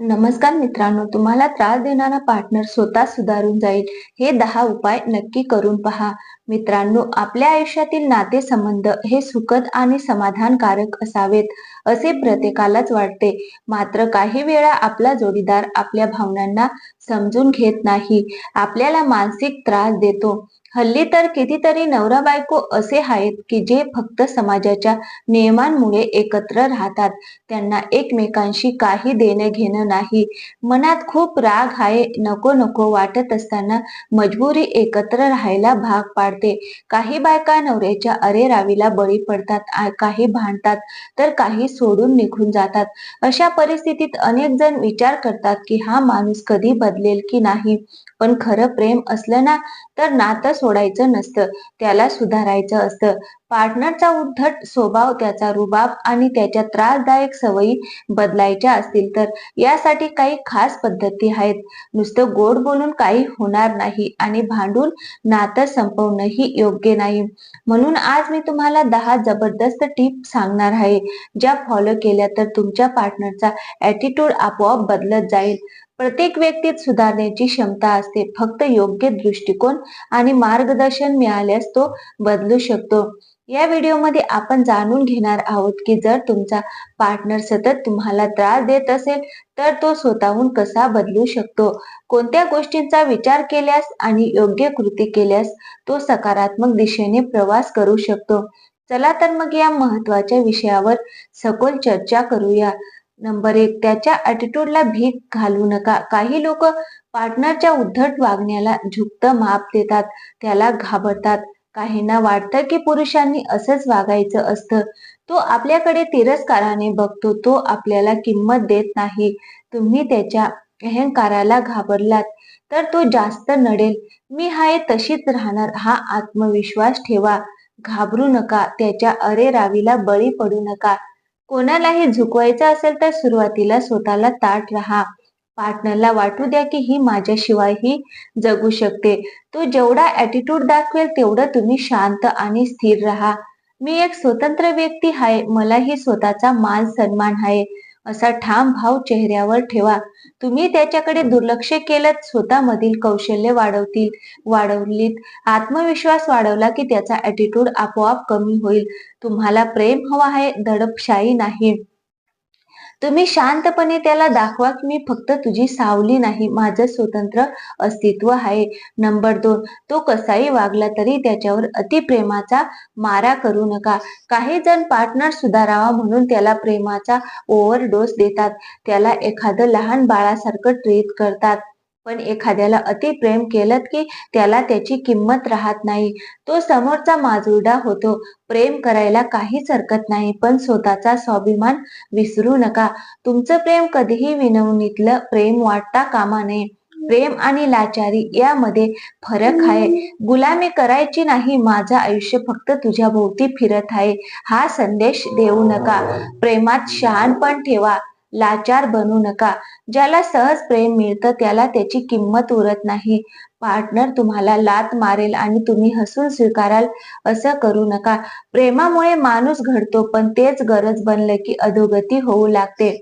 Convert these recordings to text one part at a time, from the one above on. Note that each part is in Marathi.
नमस्कार मित्रांनो तुम्हाला त्रास देणारा पार्टनर स्वतः सुधारून जाईल. हे दहा उपाय नक्की करून पहा. मित्रांनो आपल्या आयुष्यातील नातेसंबंध हे सुखद आणि समाधानकारक असावेत असे प्रत्येकालाच वाटते. मात्र काही वेळा आपला जोडीदार आपल्या भावनांना समजून घेत नाही. आपल्याला मानसिक त्रास देतो. हल्ली तर कितीतरी नवरा बायको असे आहेत की जे फक्त समाजाच्या नियमांमुळे एकत्र राहतात. त्यांना एकमेकांशी काही देणं घेणं नाही. मनात खूप राग आहे नको नको वाटत असताना मजबुरी एकत्र राहायला भाग पाड पडते. काही बायका नवऱ्याच्या अरेरावीला बळी पडतात काही भांडतात तर काही सोडून निघून जातात. अशा परिस्थितीत अनेक जण विचार करतात की हा माणूस कधी बदलेल की नाही? पण खरं प्रेम असलं ना तर नातं सोडायचं नसतं त्याला सुधारायचं असतं. पार्टनरचा उद्धट स्वभाव त्याचा रुबाब आणि त्याच्या त्रासदायक सवयी बदलायच्या असतील तर यासाठी काही खास पद्धती आहेत. नुसतं गोड बोलून काही होणार नाही आणि भांडून नातं संपवणंही योग्य नाही. म्हणून आज मी तुम्हाला दहा जबरदस्त टिप सांगणार आहे ज्या फॉलो केल्या तर तुमच्या पार्टनरचा ऍटिट्यूड आपोआप बदलत जाईल. प्रत्येक व्यक्तीत सुधारण्याची क्षमता असते. फक्त योग्य दृष्टिकोन आणि मार्गदर्शन मिळाल्यास तो बदलू शकतो. या व्हिडिओमध्ये आपण जाणून घेणार आहोत की जर तुमचा पार्टनर सतत तुम्हाला त्रास देत असेल तर तो स्वतःहून कसा बदलू शकतो? कोणत्या गोष्टींचा विचार केल्यास आणि योग्य कृती केल्यास तो सकारात्मक दिशेने प्रवास करू शकतो? चला तर मग या महत्त्वाच्या विषयावर सखोल चर्चा करूया. नंबर एक त्याच्या अटिट्यूडला भीक घालू नका. काही लोक पार्टनरच्या उद्धट वागण्याला झुकत माप देतात त्याला घाबरतात. काहींना वाटतं की पुरुषांनी असंच वागायचं असतं. तो आपल्याकडे तिरस्काराने बघतो तो आपल्याला किंमत देत नाही. तुम्ही त्याच्या अहंकाराला घाबरलात तर तो जास्त नडेल. मी हाय तशीच राहणार हा आत्मविश्वास ठेवा. घाबरू नका त्याच्या अरेरावीला बळी पडू नका. कोणालाही झुकवायचं असेल तर सुरुवातीला स्वतःला ताट राहा. पार्टनरला वाटू द्या की ही माझ्याशिवायही जगू शकते. तो जेवढा ऍटिट्यूड दाखवेल तेवढं तुम्ही शांत आणि स्थिर राहा. मी एक स्वतंत्र व्यक्ती आहे. मलाही स्वतःचा मान सन्मान आहे. असा ठाम भाव चेहऱ्यावर ठेवा. तुम्ही त्याच्याकडे दुर्लक्ष केलं स्वतःमधील कौशल्य वाढवतील वाढवलीत. आत्मविश्वास वाढवला की त्याचा ॲटिट्यूड आपोआप कमी होईल. तुम्हाला प्रेम हवा आहे दडपशाही नाही. तुम्ही शांतपणे त्याला दाखवा की मी फक्त तुझी सावली नाही माझं स्वतंत्र अस्तित्व आहे. नंबर दोन तो कसाही वागला तरी त्याच्यावर अतिप्रेमाचा मारा करू नका. काही जण पार्टनर सुधारावा म्हणून त्याला प्रेमाचा ओव्हरडोस देतात. त्याला एखादं लहान बाळासारखं ट्रीट करतात. पण एखाद्याला अति प्रेम केलं की त्याला त्याची किंमत राहत नाही. तो समोरचा माजुरडा होतो. प्रेम करायला काहीच हरकत नाही पण स्वतःचा स्वाभिमान विसरू नका. तुमचं प्रेम कधीही विनवणीतलं प्रेम वाटता कामा नये. प्रेम आणि लाचारी यामध्ये फरक आहे. गुलामी करायची नाही माझं आयुष्य फक्त तुझ्या भोवती फिरत आहे. हा संदेश देऊ नका. प्रेमात शहाणपण ठेवा. लाचार बनू नका. ज्याला सहज प्रेम मिळतं त्याला त्याची किंमत उरत नाही. पार्टनर तुम्हाला लात मारेल आणि तुम्ही हसून स्वीकाराल असं करू नका. प्रेमामुळे माणूस घडतो पण तेच गरज बनलं की अधोगती होऊ लागते.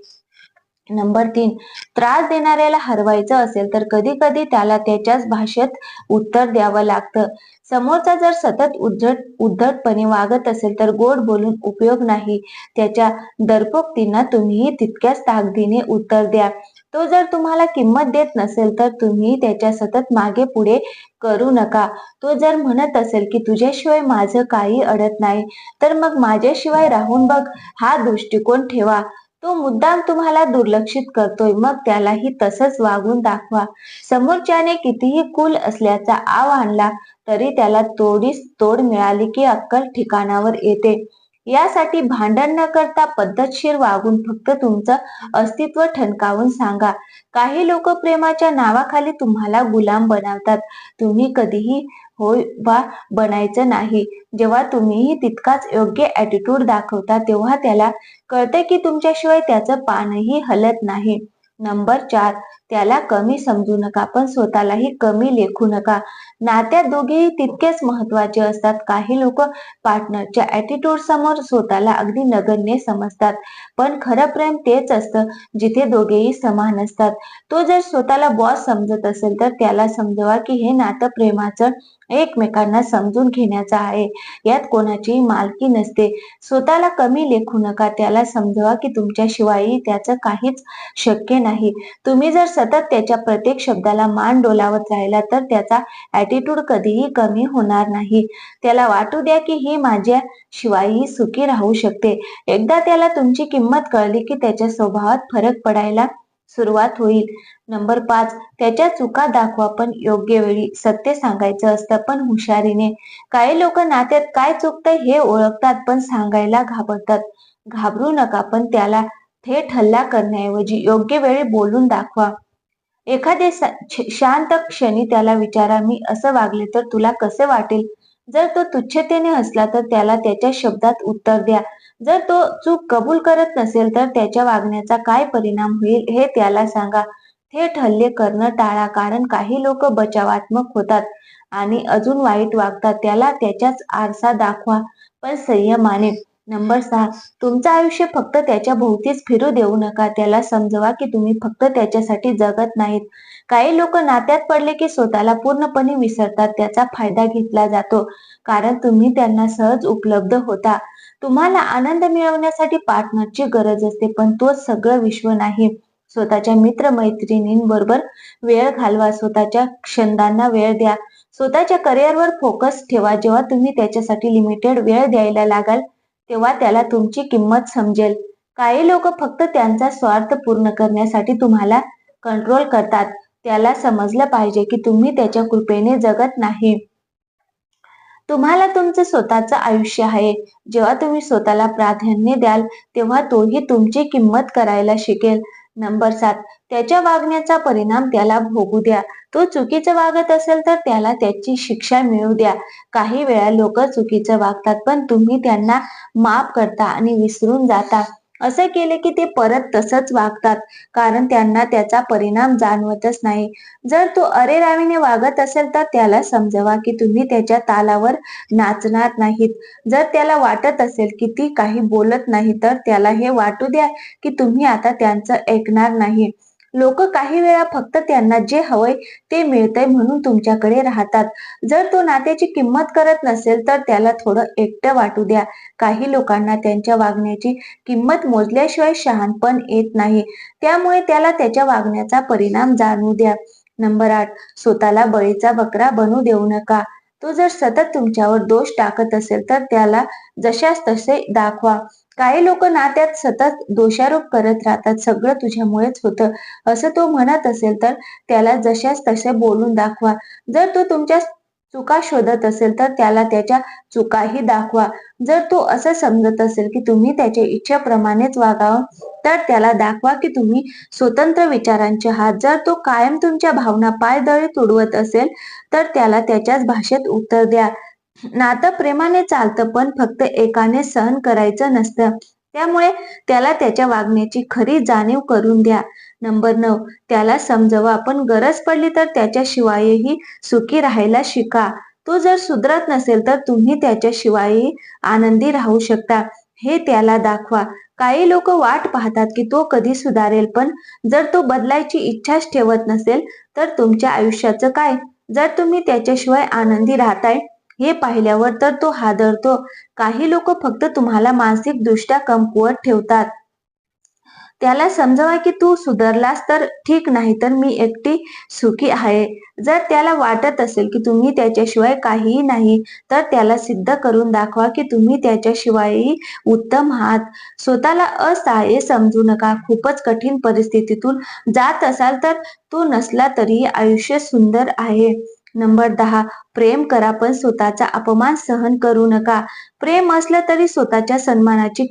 नंबर तीन त्रास देणाऱ्याला हरवायचं असेल तर कधी कधी त्याला त्याच्याच भाषेत उत्तर द्यावं लागतं. समोरचा जर सतत उद्धट उद्धटपणे वागत असेल तर गोड बोलून उपयोग नाही. त्याच्या दरपोक्तींना तुम्हीही तितक्याच ताकदीने उत्तर द्या. तो जर तुम्हाला किंमत देत नसेल तर तुम्ही त्याच्या सतत मागे पुढे करू नका. तो जर म्हणत असेल की तुझ्याशिवाय माझं काही अडत नाही तर मग माझ्याशिवाय राहून बघ. हा दृष्टिकोन ठेवा. तो मुद्दाम तुम्हाला दुर्लक्षित करतोय. मग त्यालाही तसंच वागून दाखवा. समोरच्याने कितीही कुल असल्याचा आव आणला तरी त्याला तोडीस तोड मिळाली की अक्कल ठिकाणावर येते. यासाठी भांडण न करता पद्धतशीर वागून फक्त तुमचं अस्तित्व ठणकावून सांगा. काही लोक प्रेमाच्या नावाखाली तुम्हाला गुलाम बनवतात. तुम्ही कधीही होय वा बनायचं नाही. जेव्हा तुम्हीही तितकाच योग्य ऍटिट्यूड दाखवता तेव्हा त्याला कळते की तुमच्याशिवाय त्याचं पानही हलत नाही. नंबर चार त्याला कमी समजू नका पण स्वतःलाही कमी लेखू नका. नात्यात दोघेही तितकेच महत्त्वाचे असतात. काही लोक पार्टनरच्या ऍटिट्यूड समोर स्वतःला अगदी नगण्य समजतात. पण खरं प्रेम तेच असतं जिथे दोघेही समान असतात. तो जर स्वतःला बॉस समजत असेल तर त्याला समजवा की हे नातं प्रेमाचं एकमेकांना समजून घेण्याचं आहे. यात कोणाचीही मालकी नसते. स्वतःला कमी लेखू नका. त्याला समजवा की तुमच्याशिवायही त्याचं काहीच शक्य नाही. तुम्ही जर सतत त्याच्या प्रत्येक शब्दाला मान डोलावत राहिला तर त्याचा अॅटिट्यूड कधीही कमी होणार नाही. त्याला वाटू द्या की ही माझ्या शिवायही सुखी राहू शकते. एकदा त्याला तुमची किंमत कळली की त्याच्या स्वभावात फरक पडायला सुरुवात होईल. नंबर पाच त्याच्या चुका दाखवा पण योग्य वेळी. सत्य सांगायचं असतं पण हुशारीने. काही लोक नात्यात काय चुकतंय हे ओळखतात पण सांगायला घाबरतात. घाबरू नका पण त्याला थेट हल्ला करण्याऐवजी योग्य वेळी बोलून दाखवा. एखादे शांत क्षणी त्याला विचारा मी असं वागले तर तुला कसे वाटेल? जर तो तुच्छतेने असला तर त्याला त्याच्या शब्दात उत्तर द्या. जर तो चूक कबूल करत नसेल तर त्याच्या वागण्याचा काय परिणाम होईल हे त्याला सांगा. थेट हल्ले करणं टाळा कारण काही लोक बचावात्मक होतात आणि अजून वाईट वागतात. त्याला त्याच्याच आरसा दाखवा पण संयमाने. नंबर सहा. तुमचं आयुष्य फक्त त्याच्या भोवतीच फिरू देऊ नका. त्याला समजवा की तुम्ही फक्त त्याच्यासाठी जगत नाहीत. काही लोक नात्यात पडले की स्वतःला पूर्णपणे विसरतात. त्याचा फायदा घेतला जातो. कारण तुम्ही त्यांना सहज उपलब्ध होता. तुम्हाला आनंद मिळवण्यासाठी पार्टनरची गरज असते पण तो सगळं विश्व नाही. स्वतःच्या मित्र मैत्रिणींबरोबर वेळ घालवा. स्वतःच्या क्षंदांना वेळ द्या. स्वतःच्या करिअरवर फोकस ठेवा. जेव्हा तुम्ही त्याच्यासाठी लिमिटेड वेळ द्यायला लागाल तेव्हा त्याला तुमची किंमत समजेल. काही लोक फक्त त्यांचा स्वार्थ पूर्ण करण्यासाठी तुम्हाला कंट्रोल करतात. त्याला समजलं पाहिजे की तुम्ही त्याच्या कृपेने जगत नाही. तुम्हाला तुमचं स्वतःचं आयुष्य आहे. जेव्हा तुम्ही स्वतःला प्राधान्य द्याल तेव्हा तोही तुमची किंमत करायला शिकेल. नंबर सात. त्याच्या वागण्याचा परिणाम त्याला भोगू द्या. तो चुकीचं वागत असेल तर त्याला त्याची शिक्षा मिळू द्या. काही वेळा लोक चुकीचं वागतात पण तुम्ही त्यांना माफ करता आणि विसरून जाता. असं केले की ते परत तसंच वागतात. कारण त्यांना त्याचा परिणाम जाणवतच नाही. जर तो अरेरावीने वागत असेल तर त्याला समजवा की तुम्ही त्याच्या तालावर नाचणार नाहीत. जर त्याला वाटत असेल की ती काही बोलत नाही तर त्याला हे वाटू द्या की तुम्ही आता त्यांचं ऐकणार नाही. लोक काही वेळा फक्त त्यांना जे हवंय ते मिळतंय म्हणून तुमच्याकडे राहतात. जर तो नात्याची किंमत करत नसेल तर त्याला थोडं एकटं वाटू द्या. काही लोकांना त्यांच्या वागण्याची किंमत मोजल्याशिवाय शहाणपण येत नाही. त्यामुळे त्याला त्याच्या वागण्याचा परिणाम जाणू द्या. नंबर आठ स्वतःला बळीचा बकरा बनू देऊ नका. तो जर सतत तुमच्यावर दोष टाकत असेल तर त्याला जशास तसे दाखवा. काही लोक नात्यात सतत दोषारोप करत राहतात. सगळं तुझ्यामुळेच होतं. असं तो म्हणत असेल तर त्याला जशास तसे बोलून दाखवा. जर तो तुमच्या चुका शोधत असेल तर त्याला त्याच्या चुकाही दाखवा. जर तो असं समजत असेल की तुम्ही त्याच्या इच्छेप्रमाणेच वागावं तर त्याला दाखवा की तुम्ही स्वतंत्र विचारांचे आहात. जर तो कायम तुमच्या भावना पायदळी तुडवत असेल तर त्याला त्याच्याच भाषेत उत्तर द्या. नातं प्रेमाने चालतं पण फक्त एकाने सहन करायचं नसतं. त्यामुळे त्याला त्याच्या वागण्याची खरी जाणीव करून द्या. नंबर नऊ त्याला समजवा. पण गरज पडली तर त्याच्याशिवायही सुखी राहायला शिका. तो जर सुधरत नसेल तर तुम्ही त्याच्याशिवायही आनंदी राहू शकता. हे त्याला दाखवा. काही लोक वाट पाहतात की तो कधी सुधारेल पण जर तो बदलायची इच्छाच ठेवत नसेल तर तुमच्या आयुष्याचं काय? जर तुम्ही त्याच्याशिवाय आनंदी राहताय हे पाहिल्यावर तर तो हादरतो. काही लोक फक्त तुम्हाला मानसिक दृष्ट्या कमकुवत ठेवतात. त्याला समजावा की तू सुधारलास तर ठीक नाही तर मी एकटी सुखी आहे. जर त्याला वाटत असेल की तुम्ही त्याच्याशिवाय काहीही नाही तर त्याला सिद्ध करून दाखवा की तुम्ही त्याच्याशिवायही उत्तम आहात. स्वतःला असहाय्य समजू नका. खूपच कठीण परिस्थितीतून जात असाल तर तो नसला तरी आयुष्य सुंदर आहे. नंबर दहा प्रेम करा पण स्वतःचा अपमान सहन करू नका. प्रेम असलं तरी स्वतःच्या सन्मानाची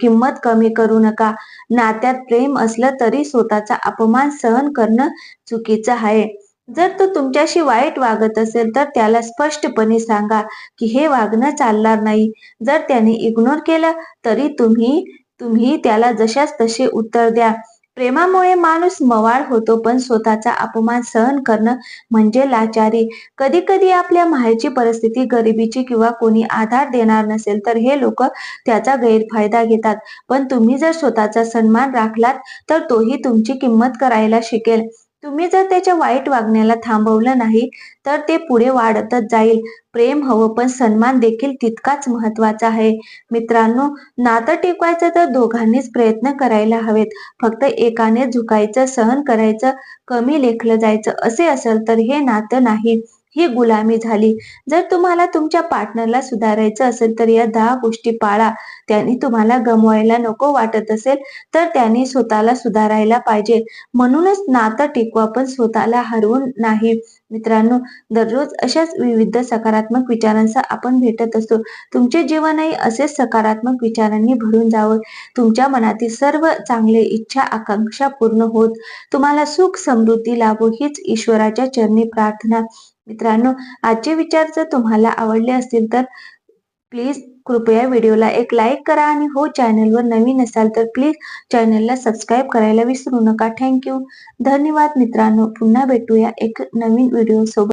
किंमत कमी करू नका. नात्यात प्रेम असलं तरी स्वतःचा अपमान सहन करणं चुकीचं आहे. जर तो तुमच्याशी वाईट वागत असेल तर त्याला स्पष्टपणे सांगा की हे वागणं चालणार नाही. जर त्याने इग्नोर केलं तरी तुम्ही तुम्ही त्याला जशाच तसे उत्तर द्या. प्रेमामुळे माणूस मवाळ होतो पण स्वतःचा अपमान सहन करणं म्हणजे लाचारी. कधी कधी आपल्या माहेरची परिस्थिती गरिबीची किंवा कोणी आधार देणार नसेल तर हे लोक त्याचा गैरफायदा घेतात. पण तुम्ही जर स्वतःचा सन्मान राखलात तर तोही तुमची किंमत करायला शिकेल. तुम्ही जर त्याच्या वाईट वागण्याला थांबवलं नाही तर ते पुढे वाढतच जाईल. प्रेम हवं पण सन्मान देखील तितकाच महत्त्वाचा आहे. मित्रांनो नातं टिकवायचं तर दोघांनीच प्रयत्न करायला हवेत. फक्त एकाने झुकायचं सहन करायचं कमी लेखलं जायचं असे असेल तर हे नातं नाही. ही गुलामी झाली. जर तुम्हाला तुमच्या पार्टनरला सुधारायचं असेल तर या दहा गोष्टी पाळा. त्यांनी तुम्हाला गमवायला नको वाटत असेल तर त्यांनी स्वतःला सुधारायला पाहिजे. म्हणूनच नातं टिकवा पण स्वतःला हरवून नाही. मित्रांनो दररोज अशाच विविध सकारात्मक विचारांचा आपण भेटत असतो. तुमचे जीवनही असेच सकारात्मक विचारांनी भरून जावं. तुमच्या मनातील सर्व चांगले इच्छा आकांक्षा पूर्ण होत. तुम्हाला सुख समृद्धी लाभो हीच ईश्वराच्या चरणी प्रार्थना. मित्रांनो आजचे विचार जर तुम्हाला आवडले असतील तर प्लीज कृपया व्हिडिओला एक लाईक करा आणि हो चॅनलवर नवीन असाल तर प्लीज चॅनलला सबस्क्राईब करायला विसरू नका. थँक्यू धन्यवाद मित्रांनो. पुन्हा भेटूया एक नवीन व्हिडिओ सोबत.